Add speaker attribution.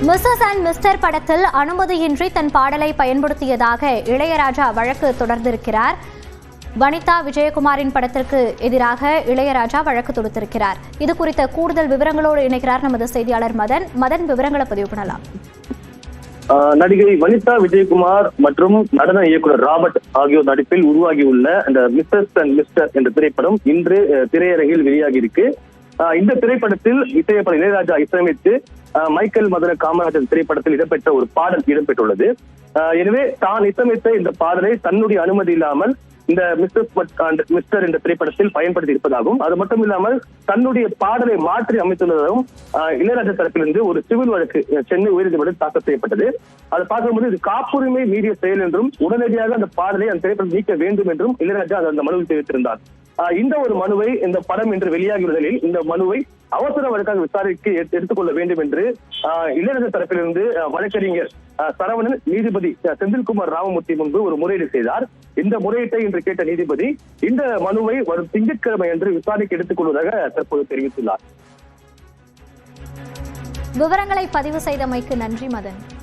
Speaker 1: Mrs and mister படத்தில் அனுமதியின்றி தன் பாடலை பயன்படுத்தியதாக இளையராஜா வழக்கு தொடர்ந்திருக்கிறார். வனிதா விஜயகுமாரின் படத்திற்கு எதிராக இளையராஜா வழக்கு தொடுத்திருக்கிறார். இது குறித்த கூடுதல் விவரங்களோடு இணைக்கிறார் நமது செய்தியாளர் மதன். மதன் விவரங்களை பதிவு பண்ணலாம்.
Speaker 2: ஆஹ் நடிகை வனிதா விஜயகுமார் மற்றும் நடன இயக்குனர் ராபர்ட் ஆகியோர் நடிப்பில் உருவாகியுள்ள அந்த மிஸ்ஸஸ் அண்ட் மிஸ்டர் என்ற திரைப்படம் இன்று திரையரங்கில் வெளியாகி இருக்கு. ஆஹ், இந்த திரைப்படத்தில் இசையப்பட இளையராஜா இசையமைத்து மைக்கேல் மதுர காமராஜர் திரைப்படத்தில் இடம்பெற்ற ஒரு பாடல் இடம்பெற்றுள்ளது. எனவே தான் இசமித்த இந்த பாடலை தன்னுடைய அனுமதி இல்லாமல் இந்த மிஸ்டர் மிஸ்டர் என்ற திரைப்படத்தில் பயன்படுத்தி இருப்பதாகவும் அது மட்டும் இல்லாமல் தன்னுடைய பாடலை மாற்றி அமைத்துள்ளதாகவும் ஆஹ், இளையராஜா தரப்பிலிருந்து ஒரு சிவில் வழக்கு சென்னை உயர்நீதிமன்றம் தாக்கல் செய்யப்பட்டது. அதை பார்க்கும்போது இது காப்புரிமை மீறிய செயல் என்றும் உடனடியாக அந்த பாடலை அந்த திரைப்படம் நீக்க வேண்டும் என்றும் இளையராஜா அந்த மனுவில் தெரிவித்திருந்தார். இந்த ஒரு மனுவை இந்த படம் இன்று வெளியாகியுள்ள நிலையில் இந்த மனுவை அவசர வழக்காக விசாரிக்க எடுத்துக்கொள்ள வேண்டும் என்று ஆஹ், தரப்பிலிருந்து வழக்கறிஞர் சரவணன் நீதிபதி செந்தில்குமார் ராமமூர்த்தி முன்பு ஒரு முறையீடு செய்தார். இந்த முறையீட்டை இன்று கேட்ட நீதிபதி இந்த மனுவை வரும் திங்கட்கிழமை என்று விசாரணைக்கு எடுத்துக் கொள்வதாக தற்போது தெரிவித்துள்ளார்.
Speaker 1: விவரங்களை பதிவு செய்தமைக்கு நன்றி மதன்.